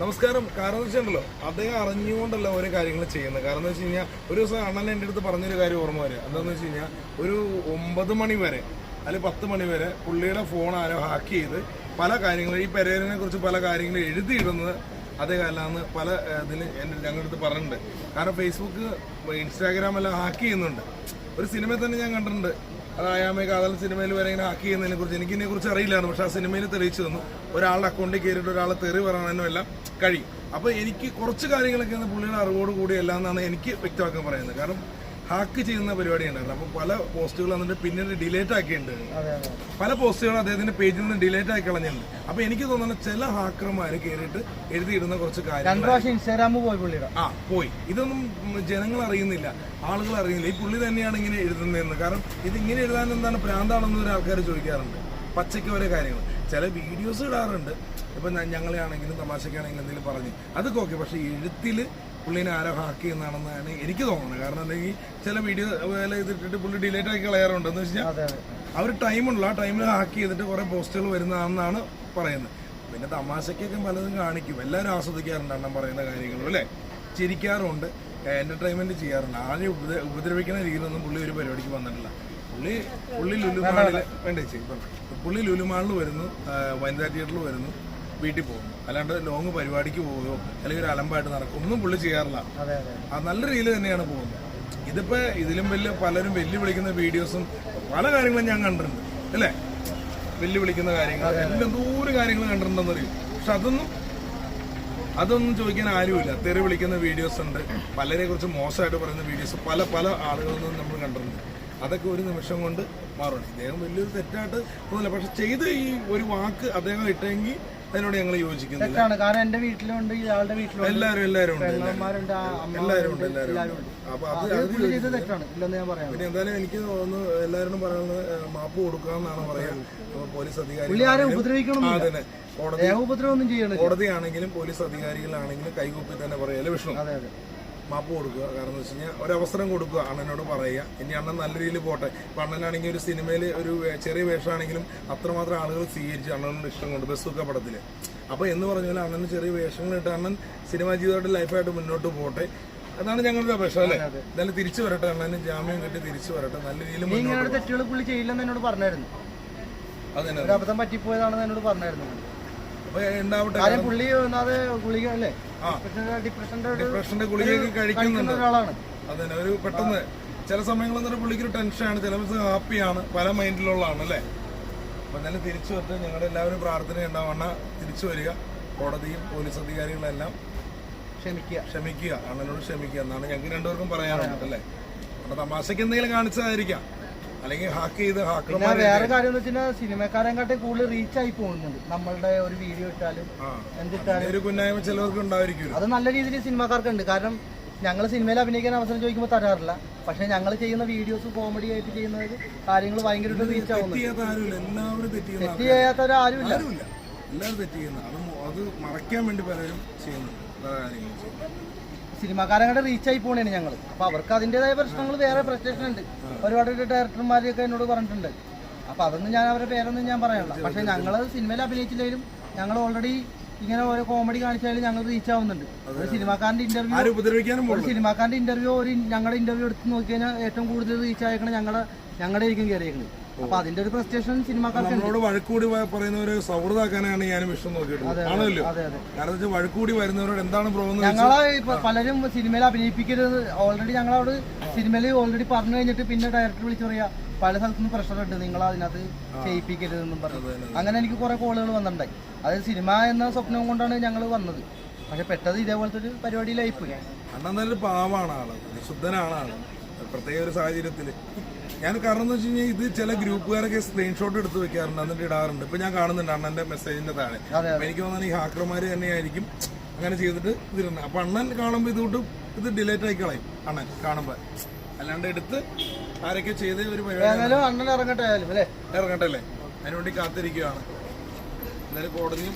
നമസ്കാരം. കാരണം എന്ന് വെച്ചിട്ടുണ്ടല്ലോ അദ്ദേഹം അറിഞ്ഞുകൊണ്ടല്ല ഓരോ കാര്യങ്ങൾ ചെയ്യുന്നത്. കാരണം എന്ന് വെച്ച് കഴിഞ്ഞാൽ ഒരു ദിവസം അണ്ണൻ എന്റെ അടുത്ത് പറഞ്ഞൊരു കാര്യം ഓർമ്മ വരെ. എന്താണെന്ന് വെച്ച് കഴിഞ്ഞാൽ ഒരു ഒമ്പത് മണി വരെ അല്ലെങ്കിൽ പത്ത് മണി വരെ പുള്ളിയുടെ ഫോൺ ആരോ ഹാക്ക് ചെയ്ത് പല കാര്യങ്ങളും ഈ പെരേരനെ കുറിച്ച് പല കാര്യങ്ങളും എഴുതിയിടുന്നത് അദ്ദേഹം അല്ലാന്ന് പല ഇതിൽ എന്റെ ഞങ്ങളുടെ അടുത്ത് പറഞ്ഞിട്ടുണ്ട്. കാരണം ഫേസ്ബുക്ക് ഇൻസ്റ്റാഗ്രാം എല്ലാം ഹാക്ക് ചെയ്യുന്നുണ്ട്. ഒരു സിനിമയിൽ തന്നെ ഞാൻ കണ്ടിട്ടുണ്ട്. അത് ആയാമേ കാതൽ സിനിമയിൽ വരെ ഇങ്ങനെ ഹാക്ക് ചെയ്യുന്നതിനെ കുറിച്ച് എനിക്ക് ഇതിനെ കുറിച്ച് അറിയില്ലായിരുന്നു. പക്ഷെ ആ സിനിമയിൽ തെളിയിച്ചു തന്നു. ഒരാളുടെ അക്കൗണ്ടിൽ കയറിയിട്ട് ഒരാളെ തെറി പറയാനും എല്ലാം കഴിയും അപ്പോൾ എനിക്ക് കുറച്ച് കാര്യങ്ങളൊക്കെ പുള്ളിയുടെ അറിവോട് കൂടി എല്ലാം എന്നാണ് എനിക്ക് വ്യക്തമാക്കാൻ പറയുന്നത്. കാരണം ഹാക്ക് ചെയ്യുന്ന പരിപാടി ഉണ്ടായിരുന്നു. അപ്പോൾ പല പോസ്റ്റുകൾ എന്നിട്ട് പിന്നീട് ഡിലേറ്റ് ആക്കിയിട്ടുണ്ട്. അതെ പല പോസ്റ്റുകളും അദ്ദേഹത്തിന്റെ പേജിൽ നിന്ന് ഡിലേറ്റ് ആക്കി കളഞ്ഞിട്ടുണ്ട്. അപ്പോൾ എനിക്ക് തോന്നുന്നത് ചില ഹാക്കർമാർ കയറിയിട്ട് എഴുതിയിടുന്ന കുറച്ച് കാര്യങ്ങൾ. ഇൻസ്റ്റാഗ്രാമ് പോയി പുള്ളിയുടെ ആ പോയി. ഇതൊന്നും ജനങ്ങൾ അറിയുന്നില്ല. ആളുകൾ അറിയുന്നില്ല. ഈ പുള്ളി തന്നെയാണ് ഇങ്ങനെ എഴുതുന്നതെന്ന്. കാരണം ഇത് ഇങ്ങനെ എഴുതാൻ എന്താണ് പ്രാന്താണെന്ന് ഒരു ആൾക്കാർ ചോദിക്കാറുണ്ട്. പച്ചയ്ക്ക് ഓരോ കാര്യങ്ങൾ. ചില വീഡിയോസ് ഇടാറുണ്ട്. ഇപ്പം ഞങ്ങളെ ആണെങ്കിലും തമാശക്കാണെങ്കിലും എന്തെങ്കിലും പറഞ്ഞു. അതൊക്കെ ഓക്കെ പക്ഷേ എഴുത്തിൽ പുള്ളിനെ ആരോ ഹാക്ക് ചെയ്യുന്നതാണെന്നാണ് എനിക്ക് തോന്നുന്നത്. കാരണം അല്ലെങ്കിൽ ചില വീഡിയോ ഇതിട്ടിട്ട് പുള്ളി ഡിലേറ്റ് ആക്കി കളയാറുണ്ട്. എന്ന് വെച്ച് കഴിഞ്ഞാൽ അതെ അതെ. അവർ ടൈമുണ്ടല്ലോ ആ ടൈമിൽ ഹാക്ക് ചെയ്തിട്ട് കുറേ പോസ്റ്റുകൾ വരുന്നതാണെന്നാണ് പറയുന്നത്. പിന്നെ തമാശയ്ക്കൊക്കെ പലതും കാണിക്കും. എല്ലാവരും ആസ്വദിക്കാറുണ്ട് അണ്ണൻ പറയുന്ന കാര്യങ്ങളും അല്ലേ? ചിരിക്കാറുണ്ട്. എന്റർടൈൻമെന്റ് ചെയ്യാറുണ്ട്. ആരും ഉപദ്ര- ഉപദ്രവിക്കുന്ന രീതിയിലൊന്നും പുള്ളി ഒരു പരിപാടിക്ക് വന്നിട്ടില്ല. പുള്ളി പുള്ളി ലുലുമാളിൽ വേണ്ട ചേച്ചി? പുള്ളി ലുലുമാളിൽ വരുന്നു. വനിതാ തിയേറ്ററിൽ വരുന്നു. വീട്ടിൽ പോകുന്നു അല്ലാണ്ട് ലോങ് പരിപാടിക്ക് പോവുകയോ അല്ലെങ്കിൽ ഒരു അലമ്പായിട്ട് നടക്കും ഒന്നും പുള്ളി ചെയ്യാറില്ല. നല്ല രീതിയിൽ തന്നെയാണ് പോകുന്നത്. ഇതിപ്പോ ഇതിലും വലിയ പലരും വെല്ലുവിളിക്കുന്ന വീഡിയോസും പല കാര്യങ്ങളും ഞാൻ കണ്ടിട്ടുണ്ട്. അല്ലേ? വെല്ലുവിളിക്കുന്ന കാര്യങ്ങൾ എല്ലാം എന്തോരം കാര്യങ്ങൾ കണ്ടിട്ടുണ്ടെന്ന് അറിയും പക്ഷെ അതൊന്നും അതൊന്നും ചോദിക്കാൻ ആരുമില്ല. തെറി വിളിക്കുന്ന വീഡിയോസ് ഉണ്ട്. പലരെ കുറിച്ച് മോശമായിട്ട് പറയുന്ന വീഡിയോസ് പല പല ആളുകളിൽ നിന്നും നമ്മൾ കണ്ടിട്ടുണ്ട്. അതൊക്കെ ഒരു നിമിഷം കൊണ്ട് മാറണം ഇദ്ദേഹം വലിയൊരു തെറ്റായിട്ട് തോന്നില്ല. പക്ഷെ ചെയ്ത് ഈ ഒരു വാക്ക് അദ്ദേഹം ഇട്ടെങ്കിൽ അതിനോട് ഞങ്ങൾ യോജിക്കുന്നു തെറ്റാണ്. കാരണം എന്റെ വീട്ടിലുണ്ട് ഇയാളുടെ വീട്ടിലുണ്ട്. എല്ലാവരും എല്ലാവരും ഉണ്ട് പെണ്ണന്മാരുണ്ട് ആ എല്ലാവരും ഉണ്ട് എല്ലാവരും ഉണ്ട്. അപ്പൊ അത് അത് പുള്ളി ചെയ്തത് തെറ്റാണ്. ഇല്ലെന്ന് ഞാൻ പറയാം. പിന്നെ എന്തായാലും എനിക്ക് തോന്നുന്നു എല്ലാവരും പറയുന്നത് മാപ്പ് മാപ്പ് കൊടുക്കാന്നാണ് പറയാ. അപ്പൊ പോലീസ് പുള്ളി അധികാരികൾ ആരെ ഉപദ്രവിക്കണം ആ, കോടതി ദേഹോപദ്രവം ഒന്നും ചെയ്യണില്ല. കോടതിയാണെങ്കിലും പോലീസ് അധികാരികളാണെങ്കിലും കൈകൂപ്പി തന്നെ പറയാല്ലേ വിഷ്ണു? അതെ അതെ. മാപ്പ് കൊടുക്കുക. കാരണം എന്ന് വെച്ച് കഴിഞ്ഞാൽ ഒരവസരം കൊടുക്കുക അണ്ണനോട് പറയുക. ഇനി അണ്ണൻ നല്ല രീതിയിൽ പോട്ടെ. ഇപ്പം അണ്ണനാണെങ്കിൽ ഒരു സിനിമയിൽ ഒരു ചെറിയ വേഷമാണെങ്കിലും അത്രമാത്രം ആളുകൾ സ്വീകരിച്ച് അണ്ണനോട് ഇഷ്ടം കൊണ്ട് ബസ്സൊക്കെ പടത്തിൽ അപ്പോൾ എന്ന് പറഞ്ഞ പോലെ അണ്ണന് ചെറിയ വേഷങ്ങൾ ഇട്ട് അണ്ണൻ സിനിമാ ജീവിതമായിട്ട് ലൈഫായിട്ട് മുന്നോട്ട് പോട്ടെ. അതാണ് ഞങ്ങളുടെ അപേക്ഷ അല്ലേ? എന്തായാലും തിരിച്ചു വരട്ടെ അണ്ണന് ജാമ്യം കിട്ടി തിരിച്ചു വരട്ടെ. നല്ല രീതിയിൽ തെറ്റുകൾ പുള്ളി ചെയ്യില്ലെന്ന് എന്നോട് പറഞ്ഞായിരുന്നു. അതന്നെ. ഒരു അബദ്ധം പറ്റിപ്പോയതാണെന്ന് എന്നോട് പറഞ്ഞായിരുന്നു. പുള്ളി ഒന്നാതെ ഗുളിക അല്ലേ ആ. ഡിപ്രഷന്റെ ഗുളികയൊക്കെ കഴിക്കുന്നുണ്ട്. ഒരാളാണ് അതന്നെ ഒരു പെട്ടെന്ന് ചില സമയങ്ങളിൽ തന്നെ പുള്ളിക്ക് ഒരു ടെൻഷനാണ് ചില ദിവസം ഹാപ്പിയാണ് പല മൈൻഡിലുള്ളതാണ് അല്ലേ? അപ്പൊ എന്നാലും തിരിച്ചു വരട്ടെ. ഞങ്ങളുടെ എല്ലാവരും പ്രാർത്ഥന ഉണ്ടാവണ തിരിച്ചു വരിക. കോടതിയും പോലീസ് അധികാരികളെല്ലാം ക്ഷമിക്കുക. ക്ഷമിക്കുക. അണ്ണനോട് ക്ഷമിക്കുക എന്നാണ് ഞങ്ങൾക്ക് രണ്ടുപേർക്കും പറയാനുള്ളത് അല്ലേ? അപ്പൊ തമാശക്ക് എന്തെങ്കിലും കാണിച്ചതായിരിക്കാം. അല്ലെങ്കിൽ ഹാക്ക് ചെയ്ത് പിന്നെ വേറെ കാര്യം എന്ന് വെച്ചാൽ സിനിമക്കാരെക്കാട്ടി കൂടുതൽ റീച്ച് ആയി പോകുന്നുണ്ട്. നമ്മളുടെ ഒരു വീഡിയോ ഇട്ടാലും എന്തിട്ടാലും ഒരു കുന്നായ്മ ചിലവർക്ക് ഉണ്ടായിരിക്കും അത് നല്ല രീതിയിൽ സിനിമക്കാർക്കുണ്ട്. കാരണം ഞങ്ങൾ സിനിമയിൽ അഭിനയിക്കാൻ അവസരം ചോദിക്കുമ്പോൾ തരാറില്ല. പക്ഷെ ഞങ്ങൾ ചെയ്യുന്ന വീഡിയോസ് കോമഡി ആയിട്ട് ചെയ്യുന്നത് കാര്യങ്ങൾ ഭയങ്കര റീച്ച് ആവുന്നുണ്ട്. ചെയ്യാത്ത ആരുമില്ല. എല്ലാവരും തെറ്റ് ചെയ്യുന്ന തെറ്റ് ചെയ്യാത്തവരാരുമില്ല ആരുമില്ല. എല്ലാവരും തെറ്റ് ചെയ്യുന്ന അത് മു- അത് മറയ്ക്കാൻ വേണ്ടി പലരും ചെയ്യുന്നുണ്ട്. പല കാര്യങ്ങളും സിനിമാക്കാരങ്ങളുടെ റീച്ച് ആയി പോണേണ് ഞങ്ങൾ അപ്പൊ അവർക്ക് അതിന്റെതായ പ്രശ്നങ്ങൾ വേറെ പ്രശ്നം ഉണ്ട് ഒരുപാട് ഡയറക്ടർമാരെയൊക്കെ എന്നോട് പറഞ്ഞിട്ടുണ്ട്. അപ്പൊ അതൊന്നും ഞാൻ അവരുടെ പേരൊന്നും ഞാൻ പറയാനില്ല. പക്ഷെ ഞങ്ങൾ സിനിമയിൽ അഭിനയിച്ചില്ലെങ്കിലും ഞങ്ങൾ ഓൾറെഡി ഇങ്ങനെ ഓരോ കോമഡി കാണിച്ചാലും ഞങ്ങൾ റീച്ച് ആവുന്നുണ്ട്. ഒരു സിനിമാക്കാരന്റെ ഇന്റർവ്യൂ ഒരു സിനിമാക്കാരന്റെ ഇന്റർവ്യൂ ഒരു ഞങ്ങളുടെ ഇന്റർവ്യൂ എടുത്ത് നോക്കി കഴിഞ്ഞാൽ ഏറ്റവും കൂടുതൽ റീച്ച് ആയേക്കണ ഞങ്ങളുടെ ഞങ്ങളുടെ ഇരിക്കും കയറിയേക്കുന്നത് അപ്പൊ അതിന്റെ ഒരു പ്രസ്റ്റേഷൻ സിനിമാക്കാർക്ക് നമ്മളോട് വഴക്കൂടി പറയുന്ന പറയുന്നവരെ സൗഹൃദമാക്കാനാണ് ഞാൻ വിഷം നോക്കിയിട്ടുള്ളത് ആണല്ലോ? കാരണം വെച്ചാൽ വഴക്കൂടി വരുന്നവരോട് എന്താണ് പ്രോബ്ലം ഞങ്ങളെ പലരും സിനിമയിൽ അഭിനയിപ്പിക്കരുത്. ഓൾറെഡി ഞങ്ങളോട് സിനിമയിൽ ഓൾറെഡി പറഞ്ഞു കഴിഞ്ഞിട്ട് പിന്നെ ഡയറക്ടർ വിളിച്ചു പറയാ പല സ്ഥലത്തും പ്രഷർ ഉണ്ട്. നിങ്ങൾ അതിനകത്ത് ചെയ്യിപ്പിക്കരുതെന്നും പറഞ്ഞു. അങ്ങനെ എനിക്ക് കുറെ കോളുകൾ വന്നിട്ടുണ്ടായി. അത് സിനിമ എന്ന സ്വപ്നം കൊണ്ടാണ് ഞങ്ങൾ വന്നത്. പക്ഷെ പെട്ടത് ഇതേപോലത്തെ ഒരു പരിപാടിയിലായി പോയി അണ്ണൻ പാവാണ് ആൾ. ശുദ്ധനാണ് ആൾ. പ്രത്യേക ഒരു സാഹചര്യത്തിൽ ഞാൻ കാരണം എന്ന് വെച്ച് കഴിഞ്ഞാൽ ഇത് ചില ഗ്രൂപ്പുകാരൊക്കെ സ്ക്രീൻഷോട്ട് എടുത്ത് വെക്കാറുണ്ട് എന്നിട്ട് ഇടാറുണ്ട്. ഇപ്പൊ ഞാൻ കാണുന്നുണ്ട് അണ്ണന്റെ മെസ്സേജിന്റെ താഴെ. എനിക്ക് തോന്നുന്നത് ഈ ഹാക്കർമാര് തന്നെയായിരിക്കും അങ്ങനെ ചെയ്തിട്ട് ഇതിരുന്നത് അപ്പൊ അണ്ണൻ കാണുമ്പോൾ ഇതുകൊണ്ട് ഇത് ഡിലേറ്റ് ആയി കളയും അണ്ണൻ കാണുമ്പോൾ അല്ലാണ്ട് എടുത്ത് ആരൊക്കെ ചെയ്ത ഒരു ഇറങ്ങട്ടെ ഇറങ്ങട്ടെ അല്ലേ? അതിനുവേണ്ടി കാത്തിരിക്കുകയാണ്. എന്തായാലും കോടതിയും